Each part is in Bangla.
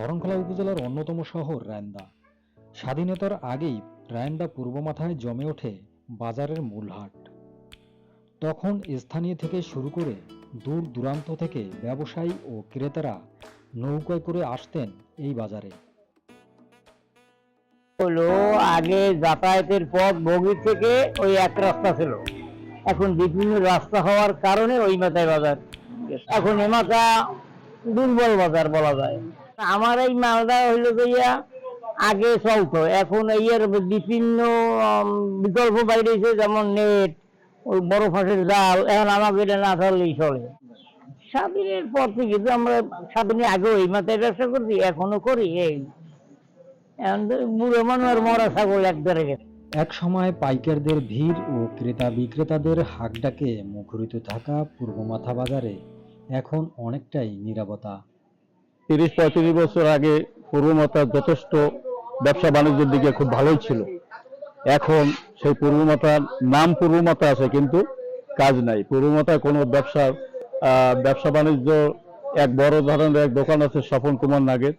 শরণখোলা উপজেলার অন্যতম শহর রায়ন্দা। স্বাধীনতার আগেই রায়ন্দা পূর্ব মাথায় জমে ওঠে বাজারের মূল হাট তখন স্থানীয় থেকে শুরু করে দূর দূরান্ত থেকে ব্যবসায়ী ও ক্রেতারা নৌকায় করে আসতেন এই বাজারে। হলো আগে যাতায়াতের পথ বগির থেকে ওই এক রাস্তা ছিল। এখন বিভিন্ন রাস্তা হওয়ার কারণে ওই মাথায় বাজার। এখন এ মাথা দুর্বল বাজার বলা যায়। আমার এই মালদা হইল গিয়া আগে চলতো। এখন এর বিভিন্ন বিকল্প বাইরেছে, যেমন নেট ওই বড় ফাঁসের জাল, এখন আমাকে এটা না থাকলেই চলে। স্বাধীনের পর থেকে তো আমরা স্বাধীনের আগেও এই মাথায় ব্যবসা করছি, এখনও করি এই। এখন বুড়ো মানুষ আর মরা ছাগল এক ধরে গেছে। এক সময় পাইকারদের ভিড় ও ক্রেতা বিক্রেতাদের হাকডাকে মুখরিত থাকা পূর্ব মাথা বাজারে এখন অনেকটাই নীরবতা তিরিশ, পঁয়ত্রিশ বছর আগে পূর্বমাতা যথেষ্ট ব্যবসা বাণিজ্যের দিকে খুব ভালোই ছিল। এখন সেই পূর্বমাতার নাম পূর্বমাতা আছে, কিন্তু কাজ নাই। পূর্বমাতায় কোনো ব্যবসা ব্যবসা বাণিজ্য, এক বড় ধরনের এক দোকান আছে স্বপন কুমার নাগের।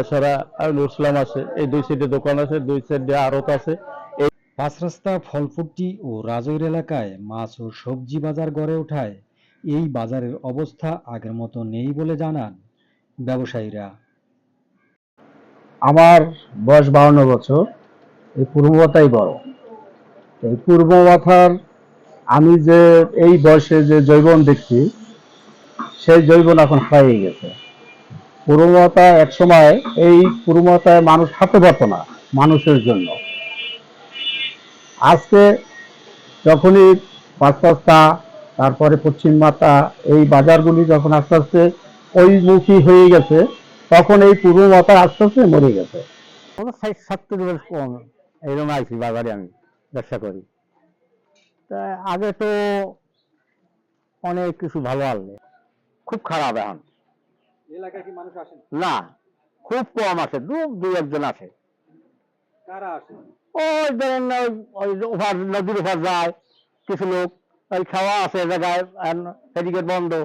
এছাড়া নুরসলাম আছে। এই দুই সাইডে দোকান আছে, দুই সাইডে আড়ত আছে। পাঁচ রাস্তা, ফলফুটি ও রাজৈর এলাকায় মাছ ও সবজি বাজার গড়ে ওঠায় এই বাজারের অবস্থা আগের মতো নেই বলে জানান ব্যবসায়ীরা। আমার বয়স বাউন্ন বছর, এই পূর্বমাতাই বড়। এই পূর্বমাথার আমি যে এই বয়সে যে জৈবন দেখছি, সেই জৈবন এখন হারিয়ে গেছে। পূর্বমাতা এক সময় এই পূর্বমাতায় মানুষ থাকতে পারতো না, মানুষের জন্য। আজকে যখনই পাঁচ পাঁচটা তারপরে পশ্চিম মাতা এই বাজারগুলি যখন আস্তে আস্তে ওইমুখী হয়ে গেছে তখন এই পূর্ব মাতা আস্তে আস্তে মরে গেছে। ষাট সত্তর বছর কম এইরকম আইছি বাজারে আমি ব্যবসা করি। তা আগে তো অনেক কিছু ভালো আনলে। খুব খারাপ এখন। এলাকায় কি মানুষ আসেন না খুব কম আসে দু দুই একজন আসে। কারা আসে? ওই ধরেন না, ওই- ওভার নদীর ওভার যায় কিছু লোক ওই খাওয়া আছে জায়গায় বন্ধ।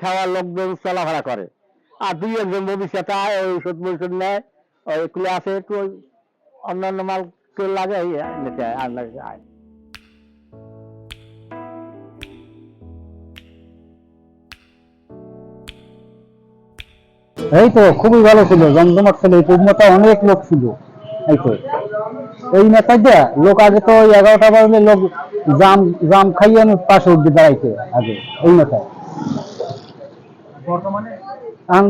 খাওয়ার লোকজন চলাফেরা করে। আর দুই একজন ভবিষ্যতে আয় ওষুধ মৌষুধ নেয়, ওই এগুলো আছে, একটু অন্যান্য মাল কেউ লাগে, এই আর না আয়। এই তো, খুবই ভালো ছিল, জমজমাট ছিল, এই পূর্ণতা অনেক লোক ছিল। এই তো, এই নেতাটা লোক আগে তো ওই এগারোটা বাজলে লোক জাম জাম খাইয়ে পাশে উঠতে দাঁড়াইছে আগে, এই নেতায়। বর্তমানে?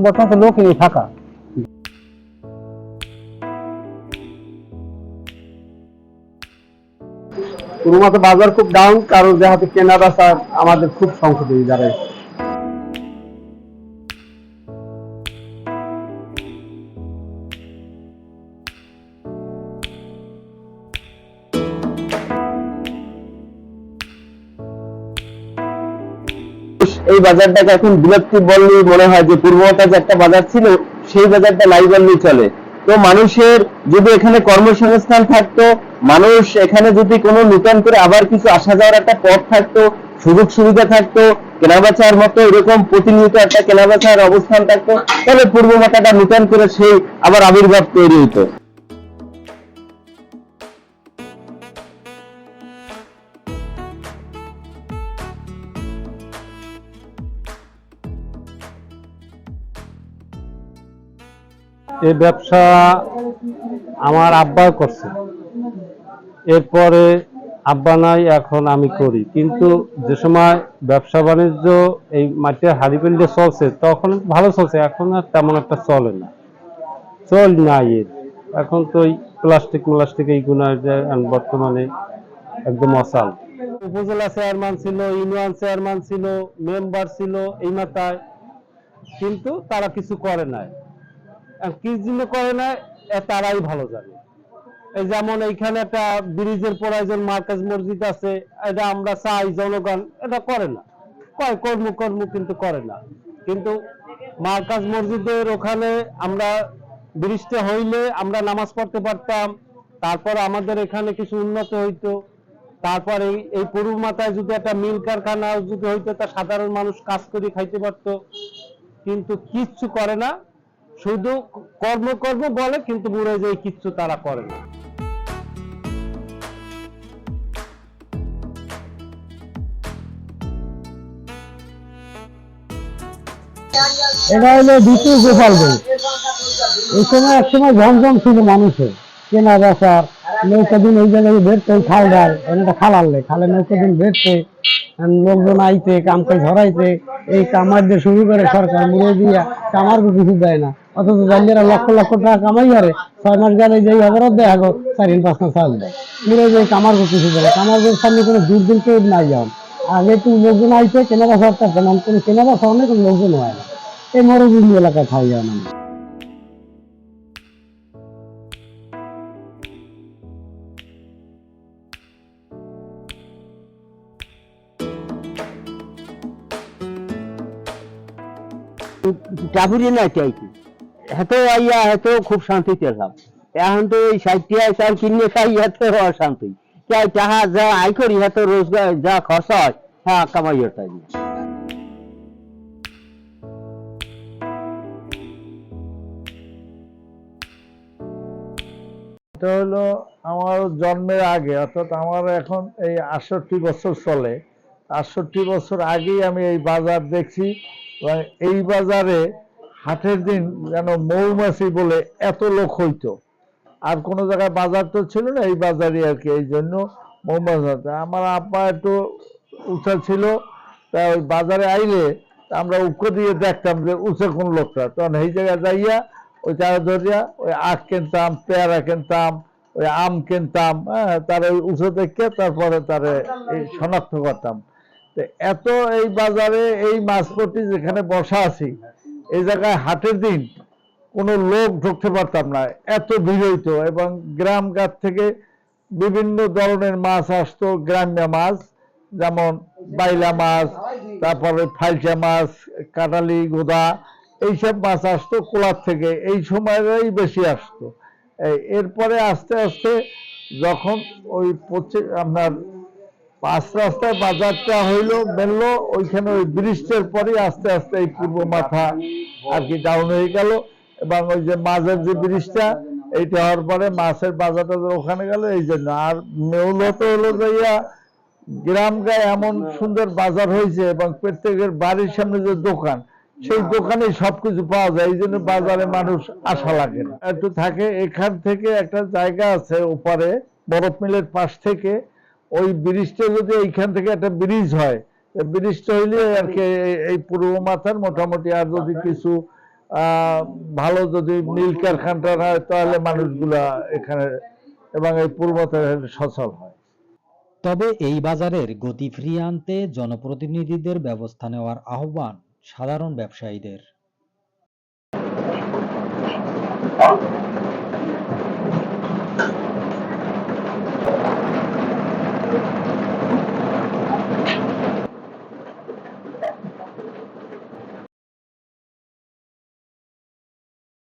বর্তমানে তো নেই নেই থাকা মতো বাজার খুব ডাউন কারণ যেহেতু কেনা বেচা আমাদের খুব সংকট হয়ে দাঁড়ায়। এই বাজারটাকে এখন বিলুপ্তি বললেই মনে হয় যে পূর্বটা যে একটা বাজার ছিল, সেই বাজারটা নাই বললেই চলে। তো মানুষের যদি এখানে কর্মসংস্থান থাকতো, মানুষ এখানে যদি কোনো নূতন করে আবার কিছু আসা যাওয়ার একটা পথ থাকতো, সুযোগ সুবিধা থাকতো, কেনাবেচার মতো এরকম প্রতিনিয়ত একটা কেনাবেচার অবস্থান থাকতো, তাহলে পূর্ব মাথাটা নূতন করে সেই আবার আবির্ভাব তৈরি হতো এই ব্যবসা আমার আব্বা করছে। এরপরে আব্বা নাই, এখন আমি করি। কিন্তু যে সময় ব্যবসা বাণিজ্য এই মাটির হাড়িপেন্ডে চলছে, তখন ভালো চলছে, এখন আর তেমন একটা চলে না। চল নাই এর। এখন তো ওই প্লাস্টিক প্লাস্টিক এইগুলো বর্তমানে একদম অসাল। উপজেলা চেয়ারম্যান ছিল, ইউনিয়ন চেয়ারম্যান ছিল, মেম্বার ছিল এই মাথায়। কিন্তু তারা কিছু করে নাই। কি জন্য করে না তারাই ভালো জানে। এই যেমন এইখানে একটা ব্রিজের প্রয়োজন মার্কাজ মসজিদ আছে, এটা আমরা চাই জনগণ, এটা করে না। কয় কর্ম কর্ম কিন্তু করে না। কিন্তু মার্কাজ মসজিদের ওখানে আমরা ব্রিজটা হইলে আমরা নামাজ পড়তে পারতাম, তারপর আমাদের এখানে কিছু উন্নত হইতো, তারপর এই এই পূর্ব মাথায় যদি একটা মিল কারখানা যদি হইতো, তা সাধারণ মানুষ কাজ করে খাইতে পারতো। কিন্তু কিচ্ছু করে না শুধু কর্ম কর্ম বলে, কিন্তু মনে হয় যে কিচ্ছু তারা করে না। এটা হলো দ্বিতীয় গোপাল বই। এই সময় এক সময় ঝমঝম ছিল মানুষের কেনা বেচার নৌকা দিন ওই জায়গায় বেরতে খাল ডাল একটা খাল আনলে খালে নৌকা দিন বেরতে লোকজন আইতে, কামকে ধরাইতে, এই কামার দিয়ে শুরু করে সরকার, মুড়ে দিয়া কামার কিছু দেয় না। অথচ জালিয়ারা লক্ষ লক্ষ টাকা কামাই করে। ছয় মাস গেলে যেই হাজারত দেয় আগো চার পাঁচ মাস চাল দেয়। মুড়ে যে কামার কিছু দেয় কামার সামনে কোনো দূর দিন কেউ নাই যান আগে তো লোকজন আইতে কেনা বেচা করতে না কোনো কেনা বেচা অনেক লোকজন হয় না। এই মরুভূমি এলাকায় খাই যায় না। চাপুরি না চাইছি আইয়া খুব এখন তো এই ষাটটিয়া চাল কিনে খাই হেতে হওয়ার শান্তি চাই যাহা যা আই করি রোজগার, যা খরচা হয় হ্যাঁ কামাই এটা হলো আমার জন্মের আগে, অর্থাৎ আমার এখন এই আটষট্টি বছর চলে। আটষট্টি বছর আগেই আমি এই বাজার দেখছি এই বাজারে হাটের দিন যেন মৌমাছি বলে এত লোক হইতো। আর কোনো জায়গায় বাজার তো ছিল না এই বাজারই আর কি, এই জন্য মৌমাছি। আমার আব্বা একটু উঁচা ছিল, তা ওই বাজারে আইলে আমরা উক্ষ দিয়ে দেখতাম যে উঁচে কোন লোকটা। তখন এই জায়গায় যাইয়া ওই চারা ধরিয়া ওই আখ কিনতাম, পেয়ারা কিনতাম, ওই আম কিনতাম হ্যাঁ তার ওই উঁচু দেখে তারপরে তারে এই শনাক্ত করতাম। তো এত এই বাজারে এই মাছপটি যেখানে বসা আছি এই জায়গায় হাটের দিন কোনো লোক ঢুকতে পারতাম না। এত ভিড় হইতো এবং গ্রাম গাছ থেকে বিভিন্ন ধরনের মাছ আসতো, গ্রাম্য মাছ, যেমন বাইলা মাছ, তারপরে ফাইলচা মাছ কাটালি গোদা, এইসব মাছ আসতো কোলার থেকে। এই সময়েরই বেশি আসতো। এরপরে আস্তে আস্তে যখন ওই আপনার পাঁচ রাস্তায় বাজারটা হইল বেরলো ওইখানে ওই ব্রিজটার পরে আস্তে আস্তে এই পূর্ব মাথা আর কি ডাউন হয়ে গেল। এবং ওই যে মাঝের যে ব্রিজটা, এইটা হওয়ার পরে মাছের বাজারটা ওখানে গেল, এই জন্য। আর মূলত হলো যাইয়া গ্রাম গায়ে এমন সুন্দর বাজার হয়েছে এবং প্রত্যেকের বাড়ির সামনে যে দোকান, সেই দোকানে সবকিছু পাওয়া যায়। এই জন্য বাজারে মানুষ আশা লাগে না। একটু থাকে, এখান থেকে একটা জায়গা আছে ওপারে, বরফ মিলের পাশ থেকে। ওই ব্রিজটা যদি এইখান থেকে একটা ব্রিজ হয় ব্রিজটা হইলে আর কি এই- পূর্ব মাথার মোটামুটি আর যদি কিছু ভালো যদি মিল কারখানটা হয় তাহলে মানুষগুলা এখানে এবং এই পূর্ব মাথায় সচল হয়। তবে এই বাজারের গতি ফিরিয়ে আনতে জনপ্রতিনিধিদের ব্যবস্থা নেওয়ার আহ্বান সাধারণ ব্যবসায়ীদের।